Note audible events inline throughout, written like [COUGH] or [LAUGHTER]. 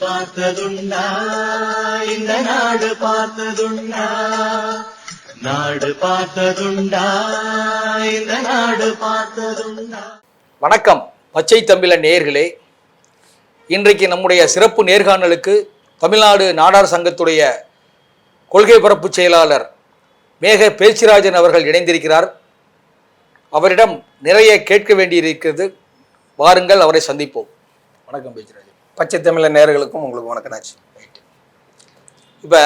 பார்த்ததுண்டா? இந்த நாடு பார்த்ததுண்டா? நாடு பார்த்ததுண்டா? இந்த நாடு பார்த்ததுண்டா? வணக்கம் பச்சை தமிழ நேர்களே. இன்றைக்கு நம்முடைய சிறப்பு நேர்காணலுக்கு தமிழ்நாடு நாடார் சங்கத்துடைய கொள்கை பரப்பு செயலாளர் மேக பேச்சிராஜன் அவர்கள் இணைந்திருக்கிறார். அவரிடம் நிறைய கேட்க வேண்டியிருக்கிறது. வாருங்கள் அவரை சந்திப்போம். வணக்கம் பேச்சிராஜன். பச்சை தமிழர் நேர்களுக்கும் உங்களுக்கு வணக்கம் நாச்சு. இப்போ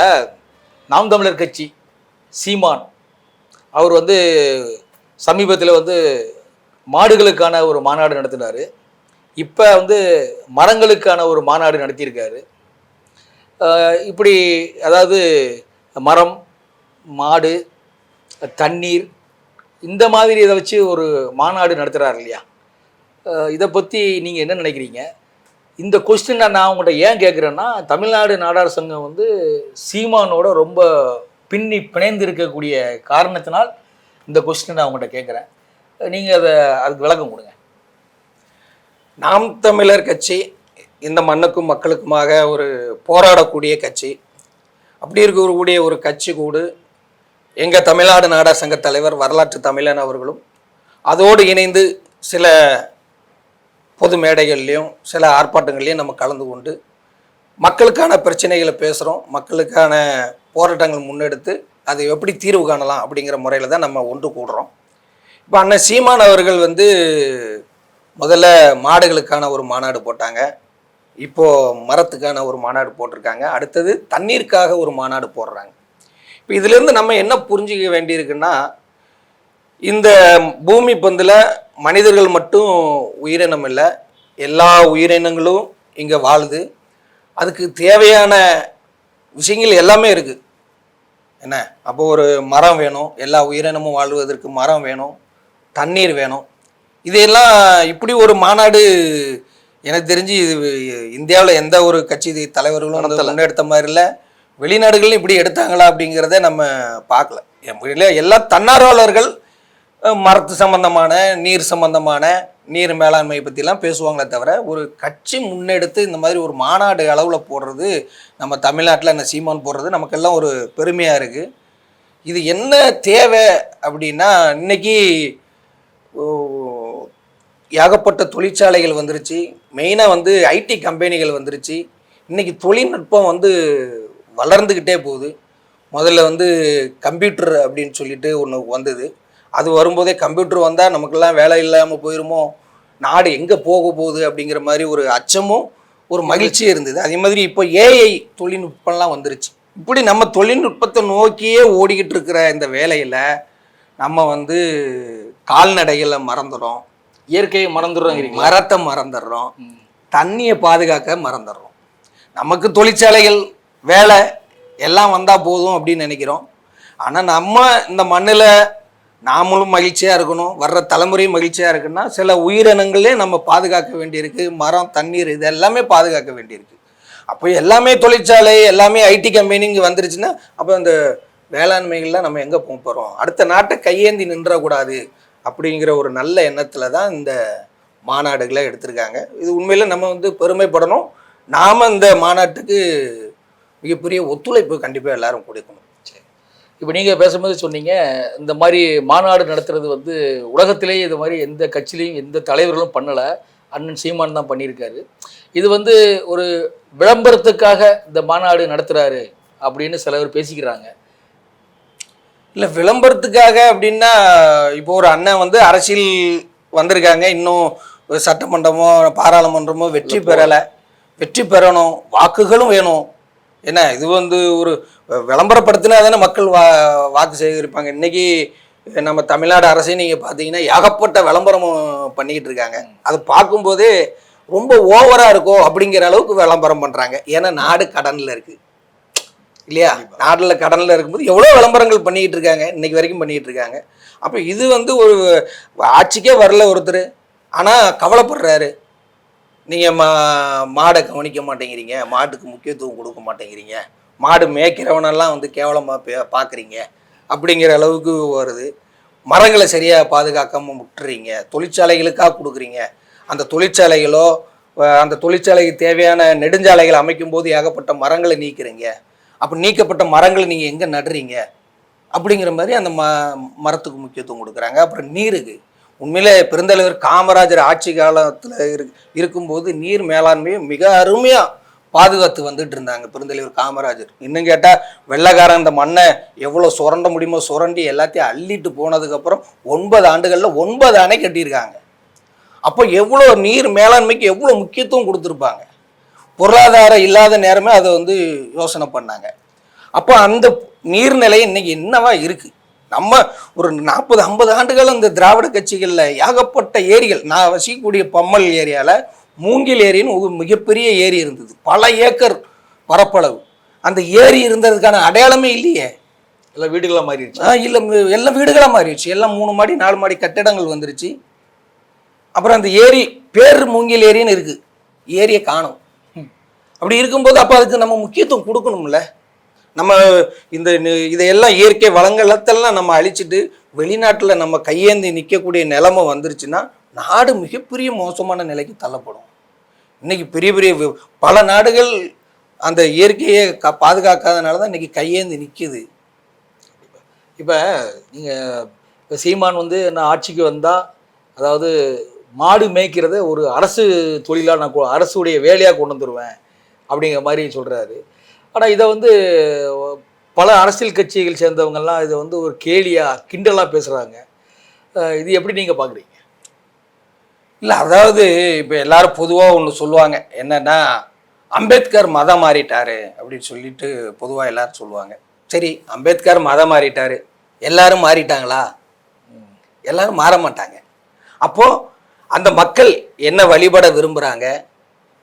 நாம் தமிழர் கட்சி சீமான் அவர் வந்து சமீபத்தில் வந்து மாடுகளுக்கான ஒரு மாநாடு நடத்தினார். இப்போ வந்து மரங்களுக்கான ஒரு மாநாடு நடத்தியிருக்காரு. இப்படி அதாவது மரம் மாடு தண்ணீர் இந்த மாதிரி இதை வச்சு ஒரு மாநாடு நடத்துகிறார் இல்லையா? இதை பற்றி நீங்கள் என்ன நினைக்கிறீங்க? இந்த கொஸ்டினை நான் உங்கள்கிட்ட ஏன் கேட்குறேன்னா தமிழ்நாடு நாடார் சங்கம் வந்து சீமானோட ரொம்ப பின்னி பிணைந்து இருக்கக்கூடிய காரணத்தினால் இந்த கொஸ்டினை நான் உங்கள்கிட்ட கேட்குறேன் நீங்கள் அதை அதுக்கு விளக்கம் கொடுங்க. நாம் தமிழர் கட்சி இந்த மண்ணுக்கும் மக்களுக்குமாக ஒரு போராடக்கூடிய கட்சி. அப்படி இருக்கக்கூடிய ஒரு கட்சி கூடு எங்கள் தமிழ்நாடு நாடார் சங்க தலைவர் வரலாற்று தமிழன் அவர்களும் அதோடு இணைந்து சில பொது மேடைகள்லையும் சில ஆர்ப்பாட்டங்கள்லையும் நம்ம கலந்து கொண்டு மக்களுக்கான பிரச்சனைகளை பேசுகிறோம் மக்களுக்கான போராட்டங்கள் முன்னெடுத்து அதை எப்படி தீர்வு காணலாம் அப்படிங்கிற முறையில் தான் நம்ம ஒன்று கூடுறோம். இப்போ அண்ணன் சீமான் அவர்கள் வந்து முதல்ல மாடுகளுக்கான ஒரு மாநாடு போட்டாங்க. இப்போ மரத்துக்கான ஒரு மாநாடு போட்டிருக்காங்க. அடுத்தது தண்ணீருக்காக ஒரு மாநாடு போடுறாங்க. இப்போ இதுலேருந்து நம்ம என்ன புரிஞ்சிக்க வேண்டியிருக்குன்னா இந்த பூமி பந்தில் மனிதர்கள் மட்டும் உயிரினம் இல்லை. எல்லா உயிரினங்களும் இங்கே வாழுது. அதுக்கு தேவையான விஷயங்கள் எல்லாமே இருக்குது என்ன? அப்போ ஒரு மரம் வேணும். எல்லா உயிரினமும் வாழ்வதற்கு மரம் வேணும். தண்ணீர் வேணும். இதையெல்லாம் இப்படி ஒரு மாநாடு எனக்கு தெரிஞ்சு இது இந்தியாவில் எந்த ஒரு கட்சி தலைவர்களும் முன்னெடுத்த மாதிரி இல்லை. வெளிநாடுகளும் இப்படி எடுத்தாங்களா அப்படிங்கிறத நம்ம பார்க்கல. எல்லா தன்னார்வலர்கள் மரத்து சம்பந்தமான நீர் சம்பந்தமான நீர் மேலாண்மை பற்றிலாம் பேசுவாங்களே தவிர ஒரு கட்சி முன்னெடுத்து இந்த மாதிரி ஒரு மாநாடு அளவில் போடுறது நம்ம தமிழ்நாட்டில் என்ன சீமான் போடுறது நமக்கெல்லாம் ஒரு பெருமையாக இருக்குது இது என்ன தேவை அப்படின்னா இன்னைக்கு ஏகப்பட்ட தொழிற்சாலைகள் வந்துருச்சு. மெயினாக வந்து ஐடி கம்பெனிகள் வந்துருச்சு. இன்றைக்கி தொழில்நுட்பம் வந்து வளர்ந்துக்கிட்டே போகுது. முதல்ல வந்து கம்ப்யூட்டர் அப்படின்னு சொல்லிட்டு ஒன்று வந்தது. அது வரும்போதே கம்ப்யூட்டர் வந்தால் நமக்கெல்லாம் வேலை இல்லாமல் போயிருமோ? நாடு எங்கே போக போகுது அப்படிங்கிற மாதிரி ஒரு அச்சமும் ஒரு மகிழ்ச்சியும் இருந்தது. அதே மாதிரி இப்போ ஏஐ தொழில்நுட்பம்லாம் வந்துருச்சு. இப்படி நம்ம தொழில்நுட்பத்தை நோக்கியே ஓடிக்கிட்டு இருக்கிற இந்த வேலையில் நம்ம வந்து கால்நடைகளை மறந்துடுறோம் இயற்கையை மறந்துடுறாங்கிறீங்க மரத்தை மறந்துடுறோம் தண்ணியை பாதுகாக்க மறந்துடுறோம் நமக்கு தொழிற்சாலைகள் வேலை எல்லாம் வந்தால் போதும் அப்படின்னு நினைக்கிறோம். ஆனால் நம்ம இந்த மண்ணில் நாமளும் மகிழ்ச்சியாக இருக்கணும். வர்ற தலைமுறையும் மகிழ்ச்சியாக இருக்குன்னா சில உயிரினங்களே நம்ம பாதுகாக்க வேண்டியிருக்கு. மரம் தண்ணீர் இது எல்லாமே பாதுகாக்க வேண்டியிருக்கு. அப்போ எல்லாமே தொழிற்சாலை எல்லாமே ஐடி கம்பெனி இங்கே வந்துருச்சுன்னா அப்போ அந்த வேளாண்மைகள்லாம் நம்ம எங்கே போக போகிறோம் அடுத்த நாட்டை கையேந்தி நின்றக்கூடாது அப்படிங்கிற ஒரு நல்ல எண்ணத்தில் தான் இந்த மாநாடுகளை எடுத்திருக்காங்க. இது உண்மையில் நம்ம வந்து பெருமைப்படணும். நாம் இந்த மாநாட்டுக்கு மிகப்பெரிய ஒத்துழைப்பு கண்டிப்பாக எல்லாரும் கொடுக்கணும். இப்போ நீங்கள் பேசும்போது சொன்னீங்க இந்த மாதிரி மாநாடு நடத்துறது வந்து உலகத்திலேயே இது மாதிரி எந்த கட்சியிலையும் எந்த தலைவர்களும் பண்ணலை. அண்ணன் சீமான் தான் பண்ணியிருக்காரு. இது வந்து ஒரு விளம்பரத்துக்காக இந்த மாநாடு நடத்துகிறாரு அப்படின்னு சில பேர் பேசிக்கிறாங்க. இல்லை விளம்பரத்துக்காக அப்படின்னா இப்போ ஒரு அண்ணன் வந்து அரசியல் வந்திருக்காங்க. இன்னும் சட்டமன்றமோ பாராளுமன்றமோ வெற்றி பெறலை. வெற்றி பெறணும். வாக்குகளும் வேணும். என்ன இது வந்து ஒரு விளம்பரப்படுத்தினா தானே மக்கள் வா வாக்கு சேகரிப்பாங்க. இன்னைக்கு நம்ம தமிழ்நாடு அரசை நீங்கள் பார்த்தீங்கன்னா ஏகப்பட்ட விளம்பரம் பண்ணிக்கிட்டு இருக்காங்க. அது பார்க்கும்போதே ரொம்ப ஓவராக இருக்கோ அப்படிங்கிற அளவுக்கு விளம்பரம் பண்ணுறாங்க ஏன்னா நாடு கடனில் இருக்குது இல்லையா? நாட்டில் கடனில் இருக்கும்போது எவ்வளோ விளம்பரங்கள் பண்ணிக்கிட்டு இருக்காங்க. இன்றைக்கி வரைக்கும் பண்ணிக்கிட்டு இருக்காங்க. அப்போ இது வந்து ஒரு ஆட்சிக்கே வரல ஒருத்தர். ஆனால் கவலைப்படுறாரு. நீங்கள் மா மாடை கவனிக்க மாட்டேங்கிறீங்க. மாட்டுக்கு முக்கியத்துவம் கொடுக்க மாட்டேங்கிறீங்க. மாடு மேய்க்கிறவனெல்லாம் வந்து கேவலமாக பார்க்குறீங்க அப்படிங்கிற அளவுக்கு வருது. மரங்களை சரியாக பாதுகாக்காமல் விட்டுறீங்க. தொழிற்சாலைகளுக்காக கொடுக்குறீங்க. அந்த தொழிற்சாலைகளோ அந்த தொழிற்சாலைக்கு தேவையான நெடுஞ்சாலைகள் அமைக்கும் போது ஏகப்பட்ட மரங்களை நீக்கிறீங்க. அப்போ நீக்கப்பட்ட மரங்களை நீங்கள் எங்கே நடுறீங்க? அப்படிங்கிற மாதிரி அந்த ம மரத்துக்கு முக்கியத்துவம் கொடுக்குறாங்க. அப்புறம் நீருக்கு உண்மையிலே பெருந்தலைவர் காமராஜர் ஆட்சி காலத்தில் இரு இருக்கும்போது நீர் மேலாண்மையை மிக அருமையாக பாதுகாத்து வந்துட்டு இருந்தாங்க. பெருந்தலைவர் காமராஜர். இன்னும் கேட்டால் வெள்ளைக்காரன் இந்த மண்ணை எவ்வளோ சுரண்ட முடியுமோ சுரண்டி எல்லாத்தையும் அள்ளிட்டு போனதுக்கப்புறம் ஒன்பது ஆண்டுகளில் ஒன்பது அணை கட்டியிருக்காங்க. அப்போ எவ்வளோ நீர் மேலாண்மைக்கு எவ்வளோ முக்கியத்துவம் கொடுத்துருப்பாங்க. பொருளாதாரம் இல்லாத நேரமே அதை வந்து யோசனை பண்ணாங்க. அப்போ அந்த நீர்நிலை இன்னைக்கு என்னவா இருக்குது நம்ம ஒரு நாற்பது ஐம்பது ஆண்டுகள் இந்த திராவிட கட்சிகளில் ஏகப்பட்ட ஏரிகள் நான் வசிக்கக்கூடிய பம்மல் ஏரியாவில் மூங்கில் ஏரின்னு ஒரு மிகப்பெரிய ஏரி இருந்தது. பல ஏக்கர் பரப்பளவு. அந்த ஏரி இருந்ததுக்கான அடையாளமே இல்லையே. எல்லாம் வீடுகளாக மாறிடுச்சு. ஆ இல்லை எல்லாம் வீடுகளாக மாறிடுச்சு. எல்லாம் மூணு மாடி நாலு மாடி கட்டிடங்கள் வந்துருச்சு. அப்புறம் அந்த ஏரி பேர் மூங்கில் ஏரின்னு இருக்கு. ஏரியை காணும். அப்படி இருக்கும்போது அப்போ அதுக்கு நம்ம முக்கியத்துவம் கொடுக்கணும்ல. நம்ம இந்த இதையெல்லாம் இயற்கை வளங்களத்தெல்லாம் நம்ம அழிச்சிட்டு வெளிநாட்டில் நம்ம கையேந்தி நிற்கக்கூடிய நிலைமை வந்துருச்சுன்னா நாடு மிகப்பெரிய மோசமான நிலைக்கு தள்ளப்படும். இன்றைக்கி பெரிய பெரிய பல நாடுகள் அந்த இயற்கையை கா பாதுகாக்காதனால தான் இன்றைக்கி கையேந்து நிற்கிது இப்போ நீங்கள் இப்போ சீமான் வந்து நான் ஆட்சிக்கு வந்தால் அதாவது மாடு மேய்க்கிறத ஒரு அரசு தொழிலாக நான் அரசுடைய வேலையாக கொண்டு வந்துடுவேன் அப்படிங்கிற மாதிரி சொல்கிறாரு ஆனால் இதை வந்து பல அரசியல் கட்சிகள் சேர்ந்தவங்கெல்லாம் இதை வந்து ஒரு கேலியாக கிண்டலாக பேசுகிறாங்க இது எப்படி நீங்கள் பார்க்குறீங்க இல்லை அதாவது இப்போ எல்லாரும் பொதுவாக ஒன்று சொல்லுவாங்க. என்னன்னா அம்பேத்கர் மதம் மாறிட்டாரு அப்படின்னு சொல்லிட்டு பொதுவாக எல்லாரும் சொல்லுவாங்க. சரி அம்பேத்கர் மதம் மாறிட்டாரு. எல்லாரும் மாறிட்டாங்களா? எல்லாரும் மாற மாட்டாங்க. அப்போ அந்த மக்கள் என்ன வழிபட விரும்புகிறாங்க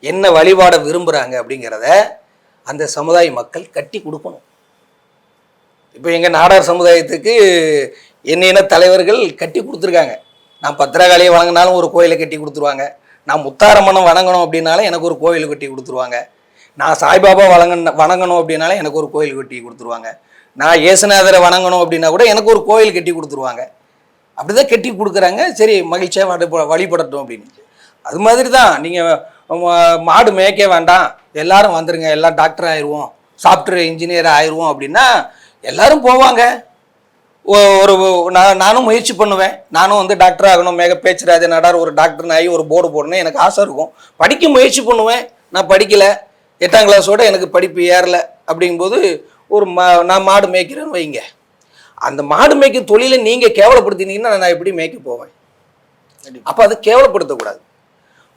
என்ன வழிபாட விரும்புகிறாங்க அப்படிங்கிறத அந்த சமுதாய மக்கள் கட்டி கொடுக்கணும். இப்போ எங்கள் நாடார் சமுதாயத்துக்கு என்னென்ன தலைவர்கள் கட்டி கொடுத்துருக்காங்க. நான் பத்திரகாளியை வணங்கினாலும் ஒரு கோயிலை கட்டி கொடுத்துருவாங்க. நான் முத்தாரம்மனை வணங்கணும் அப்படின்னாலும் எனக்கு ஒரு கோயில் கட்டி கொடுத்துருவாங்க. நான் சாய்பாபா வணங்க வணங்கணும் அப்படின்னாலும் எனக்கு ஒரு கோயில் கட்டி கொடுத்துருவாங்க. நான் இயேசுநாதரை வணங்கணும் அப்படின்னா கூட எனக்கு ஒரு கோயில் கட்டி கொடுத்துருவாங்க. அப்படி தான் கட்டி கொடுக்குறாங்க. சரி மகிழ்ச்சியாக வழி வழிபடட்டும் அப்படின்னு. அது மாதிரி தான் நீங்கள் மாடு மேய்க்க வேண்டாம். எல்லாரும் வந்துருங்க. எல்லாம் டாக்டர் ஆயிடுவோம் சாஃப்ட்வேர் இன்ஜினியர் ஆயிடுவோம் அப்படின்னா எல்லாரும் போவாங்க. ஒரு நான் நானும் முயற்சி பண்ணுவேன். நானும் வந்து டாக்டர் ஆகணும். மேக பேச்சுராஜ நடார் ஒரு டாக்டர் ஆகி ஒரு போர்டு போடணும் எனக்கு ஆசை இருக்கும். படிக்க முயற்சி பண்ணுவேன். நான் படிக்கலை. எட்டாம் கிளாஸோட எனக்கு படிப்பு ஏறல. அப்படிங்கும்போது ஒரு மா நான் மாடு மேய்க்கிறேன்னு வைங்க. அந்த மாடு மேய்க்கும் தொழிலை நீங்கள் கேவலப்படுத்தினீங்கன்னா நான் எப்படி மேய்க்க போவேன்? அப்போ அது கேவலப்படுத்தக்கூடாது.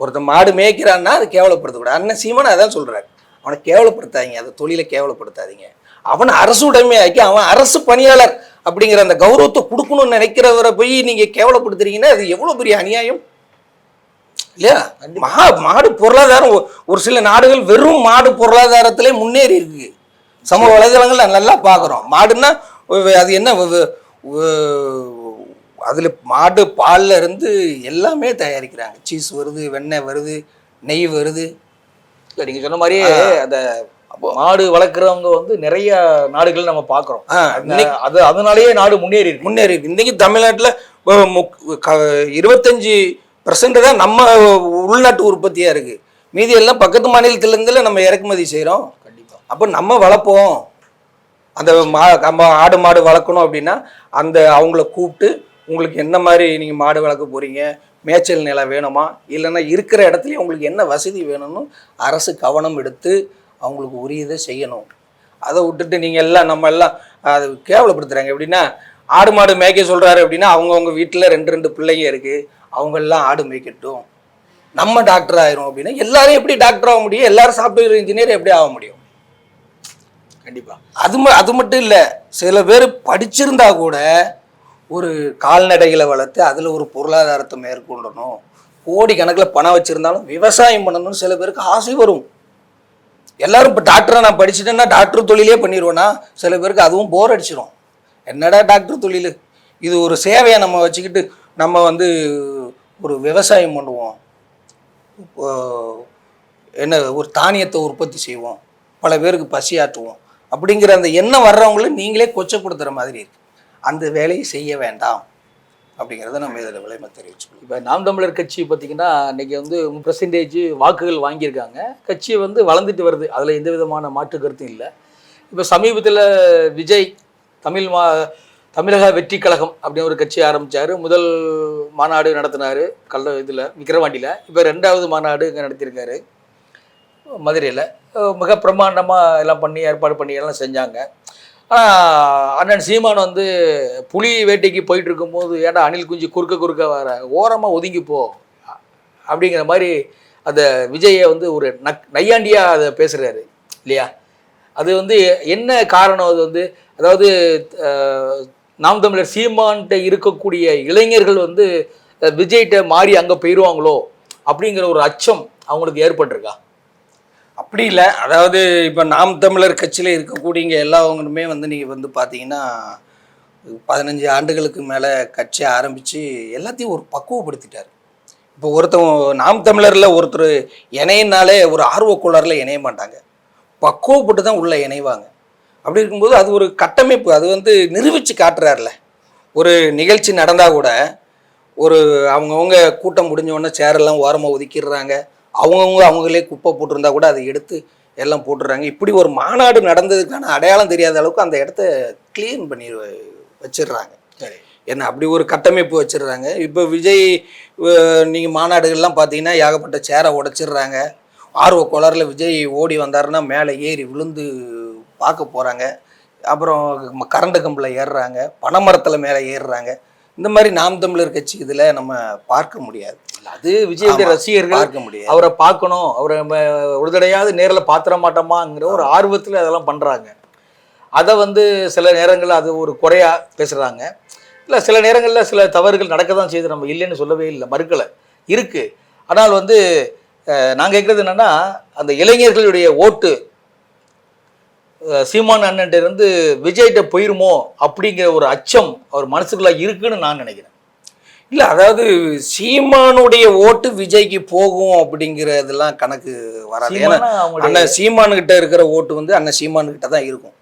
ஒருத்தன் மாடு மேய்க்கிறான்னா அது கேவலப்படுத்தக்கூடாது. அண்ணன் சீமான் அதான் சொல்கிறாரு அவனை கேவலப்படுத்தாதீங்க. அந்த தொழிலை கேவலப்படுத்தாதீங்க. அவனை அரசு உடைமையாக்கி அவன் அரசு பணியாளர். அப்படிங்கிற அந்த கௌரவத்தை கொடுக்கணும்னு நினைக்கிறவரை போய் நீங்கள் கேவலப்படுத்துறீங்கன்னா அது எவ்வளோ பெரிய அநியாயம்? இல்லையா? மா மாடு பொருளாதாரம் ஒரு சில நாடுகள் வெறும் மாடு பொருளாதாரத்திலே முன்னேறி இருக்கு. சமூக வலைதளங்கள்ல நல்லா பார்க்குறோம். மாடுன்னா அது என்ன அதில் மாடு பால்ல இருந்து எல்லாமே தயாரிக்கிறாங்க. சீஸ் வருது வெண்ணெய் வருது நெய் வருது. இல்லை நீங்கள் சொன்ன மாதிரியே அந்த மாடு வளர்க்குறவங்க வந்து நிறைய நாடுகள் நம்ம பார்க்குறோம். அது அதனாலேயே நாடு முன்னேறி இருக்கு. முன்னேறி இருக்கு. இன்னைக்கு தமிழ்நாட்டில் இருபத்தஞ்சி பர்சன்ட் தான் நம்ம உள்நாட்டு உற்பத்தியாக இருக்குது மீதி எல்லாம் பக்கத்து மாநிலத்திலேருந்துல நம்ம இறக்குமதி செய்கிறோம் கண்டிப்பாக அப்போ நம்ம வளர்ப்போம். அந்த மா நம்ம ஆடு மாடு வளர்க்கணும் அப்படின்னா அந்த அவங்கள கூப்பிட்டு உங்களுக்கு என்ன மாதிரி நீங்கள் மாடு வளர்க்க போகிறீங்க மேய்ச்சல் நிலம் வேணுமா? இல்லைன்னா இருக்கிற இடத்துலயே உங்களுக்கு என்ன வசதி வேணும்னு அரசு கவனம் எடுத்து அவங்களுக்கு உரியதை செய்யணும். அதை விட்டுட்டு நீங்கள் எல்லாம் நம்ம எல்லாம் அது கேவலப்படுத்துகிறாங்க எப்படின்னா ஆடு மாடு மேய்க்க சொல்கிறாரு அப்படின்னா அவங்கவுங்க வீட்டில் ரெண்டு ரெண்டு பிள்ளைங்க இருக்குது அவங்கெல்லாம் ஆடு மேய்க்கட்டும். நம்ம டாக்டர் ஆயிரும் அப்படின்னா எல்லாரும் எப்படி டாக்டர் ஆக முடியும்? எல்லாரும் சாஃப்ட்வேர் இன்ஜினியர் எப்படி ஆக முடியும்? கண்டிப்பாக அது ம- அது மட்டும் இல்லை சில பேர் படிச்சிருந்தா கூட ஒரு கால்நடைகளை வளர்த்து அதில் ஒரு பொருளாதாரத்தை மேற்கொள்ளணும். கோடி கணக்கில் பணம் வச்சுருந்தாலும் விவசாயம் பண்ணணும்னு சில பேருக்கு ஆசை வரும். எல்லாரும் இப்போ டாக்டராக நான் படிச்சுட்டேன்னா டாக்டர் தொழிலே பண்ணிடுவேன்னா சில பேருக்கு அதுவும் போர் அடிச்சிடும் என்னடா டாக்டர் தொழில்? இது ஒரு சேவையை நம்ம வச்சுக்கிட்டு நம்ம வந்து ஒரு விவசாயம் பண்ணுவோம். என்ன ஒரு தானியத்தை உற்பத்தி செய்வோம். பல பேருக்கு பசியாற்றுவோம். அப்படிங்கிற அந்த எண்ணம் வர்றவங்கள நீங்களே கொச்சப்படுத்துகிற மாதிரி இருக்கு. அந்த வேலையை செய்ய வேண்டாம். அப்படிங்கிறத நம்ம இதில் விளைமை தெரிவிச்சுக்கணும். இப்போ நாம் தமிழர் கட்சி பார்த்தீங்கன்னா இன்றைக்கி வந்து பர்சன்டேஜ் வாக்குகள் வாங்கியிருக்காங்க. கட்சி வந்து வளர்ந்துட்டு வருது. அதில் எந்த விதமான மாற்று கருத்தும் இல்லை. இப்போ சமீபத்தில் விஜய் தமிழ் மா தமிழக வெற்றி கழகம் அப்படின்னு ஒரு கட்சி ஆரம்பித்தார் முதல் மாநாடு நடத்தினார். கல்ல இதில் விக்கிரவாண்டியில். இப்போ ரெண்டாவது மாநாடு இங்கே நடத்தியிருக்காரு. மதுரையில். மிக பிரம்மாண்டமாக எல்லாம் பண்ணி ஏற்பாடு பண்ணி எல்லாம் செஞ்சாங்க. ஆனால் அண்ணன் சீமான் வந்து புலி வேட்டைக்கு போயிட்டு இருக்கும்போது ஏன்டா அணில் குஞ்சு குறுக்க குறுக்க வர? ஓரமாக ஒதுங்கி போ. அப்படிங்கிற மாதிரி அந்த விஜயை வந்து ஒரு நக் நையாண்டியாக அதை பேசுகிறாரு இல்லையா? அது வந்து என்ன காரணம்? அது வந்து அதாவது நாம் தமிழர் சீமான்கிட்ட இருக்கக்கூடிய இளைஞர்கள் வந்து விஜய்கிட்ட மாறி அங்கே போயிடுவாங்களோ அப்படிங்கிற ஒரு அச்சம் அவங்களுக்கு ஏற்பட்டிருக்கா? அப்படி இல்லை. அதாவது இப்போ நாம் தமிழர் கட்சியில் இருக்கக்கூடியங்க எல்லாவங்களுமே வந்து நீங்கள் வந்து பார்த்தீங்கன்னா பதினஞ்சு ஆண்டுகளுக்கு மேலே கட்சி ஆரம்பித்து எல்லாத்தையும் ஒரு பக்குவப்படுத்திட்டார். இப்போ ஒருத்தன் நாம் தமிழரில் ஒருத்தர் இணையினாலே ஒரு ஆர்வக்குள்ளரில் இணைய மாட்டாங்க. பக்குவப்பட்டு தான் உள்ளே இணைவாங்க. அப்படி இருக்கும்போது அது ஒரு கட்டமைப்பு அது வந்து நிரூபித்து காட்டுறாருல. ஒரு நிகழ்ச்சி நடந்தால் கூட ஒரு அவங்கவுங்க கூட்டம் முடிஞ்ச உடனே சேரெல்லாம் ஓரமாக ஒதுக்கிடுறாங்க. அவங்கவுங்க அவங்களே குப்பை போட்டிருந்தா கூட அதை எடுத்து எல்லாம் போட்டுடுறாங்க. இப்படி ஒரு மாநாடு நடந்ததுக்கான அடையாளம் தெரியாத அளவுக்கு அந்த இடத்த க்ளீன் பண்ணி வச்சிடுறாங்க. சரி. என்ன அப்படி ஒரு கட்டமைப்பு வச்சிடுறாங்க. இப்போ விஜய் நீங்கள் மாநாடுகள்லாம் பார்த்தீங்கன்னா ஏகப்பட்ட சேரை உடைச்சிடுறாங்க. ஆர்வ கோளாறுல விஜய் ஓடி வந்தாருன்னா மேலே ஏறி விழுந்து பார்க்க போகிறாங்க அப்புறம் கரண்ட் கம்பில் ஏறுறாங்க. பனைமரத்தில் மேலே ஏறுறாங்க. இந்த மாதிரி நாம் தமிழர் கட்சி இதில் நம்ம பார்க்க முடியாது. அது விஜயுடைய ஆமா, ரசிகர்கள் பார்க்க முடியாது. அவரை பார்க்கணும். அவரை ஒரு தடையாவது நேரில் பாத்திர மாட்டோமாங்கிற ஒரு ஆர்வத்தில் அதெல்லாம் பண்ணுறாங்க அதை வந்து சில நேரங்களில் அது ஒரு குறையா பேசுகிறாங்க இல்லை சில நேரங்களில் சில தவறுகள் நடக்க தான் செய்யுது. நம்ம இல்லைன்னு சொல்லவே இல்லை மறுக்கலை. இருக்குது ஆனால் வந்து நான் கேட்குறது என்னென்னா அந்த இளைஞர்களுடைய ஓட்டு சீமான் அண்ணன்ட்ட இருந்து விஜய்கிட்ட போயிருமோ அப்படிங்கிற ஒரு அச்சம் அவர் மனசுக்குள்ள இருக்குன்னு நான் நினைக்கிறேன். இல்லை அதாவது சீமானுடைய ஓட்டு விஜய்க்கு போகும் அப்படிங்கிறதெல்லாம் கணக்கு வராது. ஏன்னா அண்ணன் சீமானுகிட்ட இருக்கிற ஓட்டு வந்து அண்ணன் சீமானுகிட்ட தான் இருக்கும்.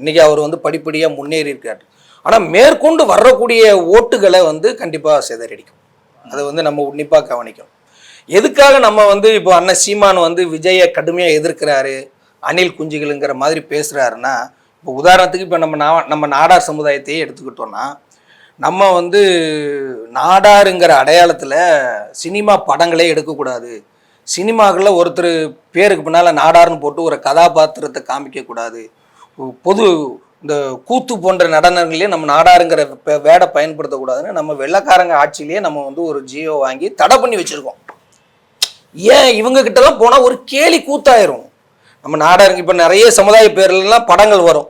இன்னைக்கு அவர் வந்து படிப்படியாக முன்னேறி இருக்காரு. ஆனால் மேற்கொண்டு வரக்கூடிய ஓட்டுகளை வந்து கண்டிப்பாக சிதறடிக்கும் அதை வந்து நம்ம உன்னிப்பாக கவனிக்கணும். எதுக்காக நம்ம வந்து இப்போ அண்ணன் சீமான் வந்து விஜயை கடுமையாக எதிர்க்கிறாரு அணில் குஞ்சுகளுங்கிற மாதிரி பேசுகிறாருன்னா இப்போ உதாரணத்துக்கு இப்போ நம்ம நா நம்ம நாடார் சமுதாயத்தையே எடுத்துக்கிட்டோம்னா நம்ம வந்து நாடாருங்கிற அடையாளத்தில் சினிமா படங்களே எடுக்கக்கூடாது. சினிமாக்களில் ஒருத்தர் பேருக்கு பின்னால் நாடார்னு போட்டு ஒரு கதாபாத்திரத்தை காமிக்கக்கூடாது பொது இந்த கூத்து போன்ற நடனங்களையும் நம்ம நாடாருங்கிற பே- வேடை பயன்படுத்தக்கூடாதுன்னு நம்ம வெள்ளைக்காரங்க ஆட்சியிலேயே நம்ம வந்து ஒரு ஜியோ வாங்கி தடை பண்ணி வச்சுருக்கோம். ஏன் இவங்க கிட்டலாம் போனால் ஒரு கேலி கூத்தாயிரும். நம்ம நாடாருங்க இப்போ நிறைய சமுதாய பேர்லாம் படங்கள் வரும்.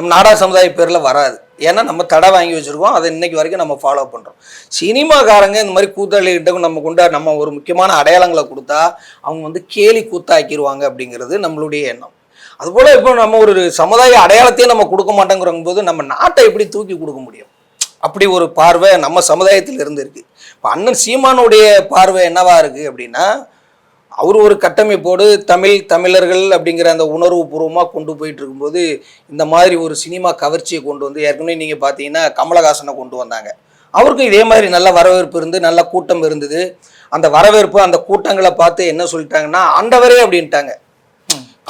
நம்ம நாடார் சமுதாய பேரில் வராது. ஏன்னா நம்ம தடை வாங்கி வச்சுருக்கோம். அதை இன்னைக்கு வரைக்கும் நம்ம ஃபாலோ பண்ணுறோம் சினிமாக்காரங்க இந்த மாதிரி கூத்தாளிகிட்ட நம்ம கொண்டா நம்ம ஒரு முக்கியமான அடையாளங்களை கொடுத்தா அவங்க வந்து கேலி கூத்தாக்கிடுவாங்க அப்படிங்கிறது நம்மளுடைய எண்ணம். அதுபோல் இப்போ நம்ம ஒரு சமுதாய அடையாளத்தையே நம்ம கொடுக்க மாட்டேங்கிற போது நம்ம நாட்டை எப்படி தூக்கி கொடுக்க முடியும்? அப்படி ஒரு பார்வை நம்ம சமுதாயத்தில் இருந்து இருக்கு. இப்போ அண்ணன் சீமானுடைய பார்வை என்னவா இருக்குது அப்படின்னா அவர் ஒரு கட்டமைப்போடு தமிழ் தமிழர்கள் அப்படிங்கிற அந்த உணர்வு பூர்வமாக கொண்டு போயிட்டு இருக்கும்போது இந்த மாதிரி ஒரு சினிமா கவர்ச்சியை கொண்டு வந்து ஏற்கனவே நீங்கள் பார்த்தீங்கன்னா கமலஹாசனை கொண்டு வந்தாங்க. அவருக்கும் இதே மாதிரி நல்ல வரவேற்பு இருந்து நல்ல கூட்டம் இருந்தது. அந்த வரவேற்பு அந்த கூட்டங்களை பார்த்து என்ன சொல்லிட்டாங்கன்னா ஆண்டவரே அப்படின்ட்டாங்க.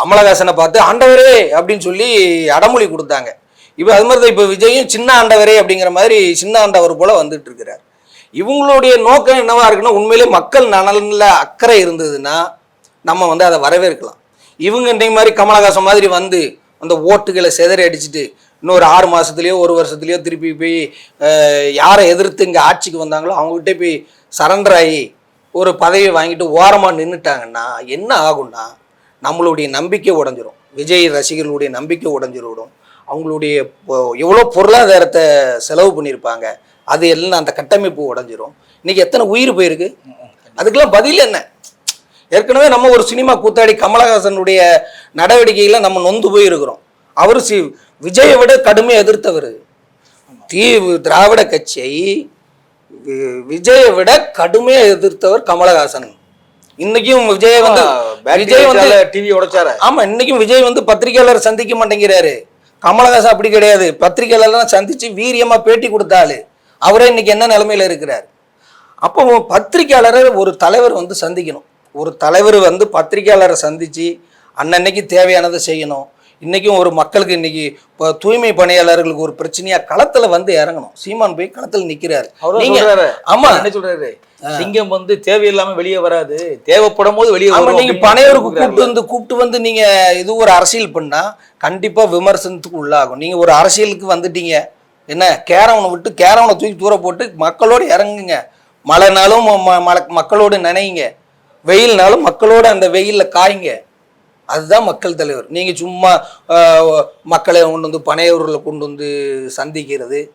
கமலஹாசனை பார்த்து ஆண்டவரே அப்படின்னு சொல்லி அடமொழி கொடுத்தாங்க. இப்போ அது மாதிரி தான் இப்போ விஜயும் சின்ன ஆண்டவரே அப்படிங்கிற மாதிரி சின்ன ஆண்டவர் போல வந்துட்டு இருக்கிறார். இவங்களுடைய நோக்கம் என்னவா இருக்குன்னா உண்மையிலே மக்கள் நலனில் அக்கறை இருந்ததுன்னா நம்ம வந்து அதை வரவேற்கலாம். இவங்க இந்த மாதிரி கமலஹாசன் மாதிரி வந்து அந்த ஓட்டுகளை சிதறி அடிச்சுட்டு இன்னொரு ஆறு மாதத்துலேயோ ஒரு வருஷத்துலேயோ திருப்பி போய் யாரை எதிர்த்து இங்கே ஆட்சிக்கு வந்தாங்களோ அவங்ககிட்ட போய் சரண்டர் ஆகி ஒரு பதவியை வாங்கிட்டு ஓரமாக நின்றுட்டாங்கன்னா என்ன ஆகும்னா நம்மளுடைய நம்பிக்கை உடஞ்சிரும். விஜய் ரசிகர்களுடைய நம்பிக்கை உடஞ்சிரும். அவங்களுடைய எவ்வளோ பொருளாதாரத்தை செலவு பண்ணியிருப்பாங்க. அது எல்லாம் அந்த கட்டமைப்பு உடஞ்சிரும். இன்னைக்கு எத்தனை உயிர் போயிருக்கு? அதுக்கெல்லாம் பதில் என்ன? ஏற்கனவே நம்ம ஒரு சினிமா கூத்தாடி கமலஹாசனுடைய நடவடிக்கைகளை நம்ம நொந்து போயிருக்கிறோம். அவர் சி விஜயை விட கடுமையாக எதிர்த்தவர். தீவு திராவிட கட்சியை விஜயை விட கடுமையாக எதிர்த்தவர் கமலஹாசன். இன்னைக்கும் விஜய் வந்து விஜய் வந்து டிவி உடைச்சார. ஆமா இன்னைக்கும் விஜய் வந்து பத்திரிகையாளர் சந்திக்க மாட்டேங்கிறாரு. கமலஹாசன் அப்படி கிடையாது. பத்திரிகையாளர்லாம் சந்திச்சு வீரியமா பேட்டி கொடுத்தாரு அவரே இன்னைக்கு என்ன நிலைமையில இருக்கிறார்? அப்போ பத்திரிக்கையாளரை ஒரு தலைவர் வந்து சந்திக்கணும். ஒரு தலைவர் வந்து பத்திரிக்கையாளரை சந்திச்சு அன்னன்னைக்கு தேவையானதை செய்யணும். இன்னைக்கும் ஒரு மக்களுக்கு இன்னைக்கு இப்போ தூய்மை பணியாளர்களுக்கு ஒரு பிரச்சனையா களத்துல வந்து இறங்கணும். சீமான் போய் களத்துல நிக்கிறாரு. அவரும் நீங்க சொல்றாரு. ஆமா. என்ன சொல்றாரு? சிங்கம் வந்து தேவையில்லாம வெளியே வராது. தேவைப்படும் போது வெளியே வரும் நீங்க அப்படின்னு பனையூருக்கு. கூப்பிட்டு வந்து கூப்பிட்டு வந்து நீங்க இது ஒரு அரசியல் பண்ணா கண்டிப்பா விமர்சனத்துக்கு உள்ளாகும். நீங்க ஒரு அரசியலுக்கு வந்துட்டீங்க. என்ன கேரவனை விட்டு கேரவனை தூக்கி தூர போட்டு மக்களோடு இறங்குங்க. மழைனாலும் மழை- மக்களோடு நினைங்க வெயில்னாலும் மக்களோட அந்த வெயில்ல காயுங்க. அதுதான் மக்கள் தலைவர். நீங்க சும்மா மக்களை கொண்டு வந்து பனையூர்ல கொண்டு வந்து சந்திக்கிறது.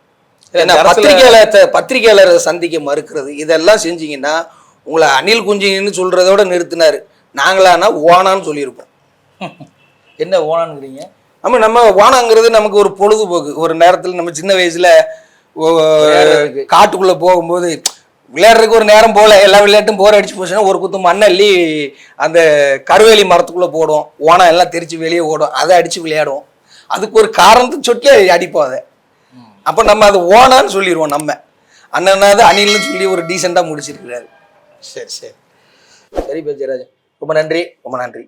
பத்திரிகையாளர் பத்திரிகையாளரை சந்திக்க மறுக்கிறது. இதெல்லாம் செஞ்சீங்கன்னா உங்களை அணில் குஞ்சின்னு சொல்றதோட நிறுத்தினாரு. நாங்களானா ஓனான்னு சொல்லியிருப்போம். [LAUGHS] என்ன ஓனானுங்கிறீங்க நம்ம நம்ம ஓனாங்கிறது நமக்கு ஒரு பொழுதுபோக்கு. ஒரு நேரத்தில் நம்ம சின்ன வயசுல. காட்டுக்குள்ள போகும்போது விளையாடுறதுக்கு ஒரு நேரம் போல எல்லா விளையாட்டும் போர் அடிச்சு போச்சுன்னா ஒரு குத்து மண்ணள்ளி அந்த கருவேலி மரத்துக்குள்ள போடும் ஓனம் எல்லாம் தெரிச்சு வெளியே ஓடும். அதை அடிச்சு விளையாடுவோம். அதுக்கு ஒரு காரணத்தை சொல்லி அடிப்போம் அதை. அப்போ நம்ம அது ஓனான்னு சொல்லிடுவோம் நம்ம. அண்ணனாவது அணில்னு சொல்லி ஒரு டீசெண்டாக முடிச்சிருக்கிறாரு. சரி சரி. சரி பேஜராஜ் ரொம்ப நன்றி. ரொம்ப நன்றி.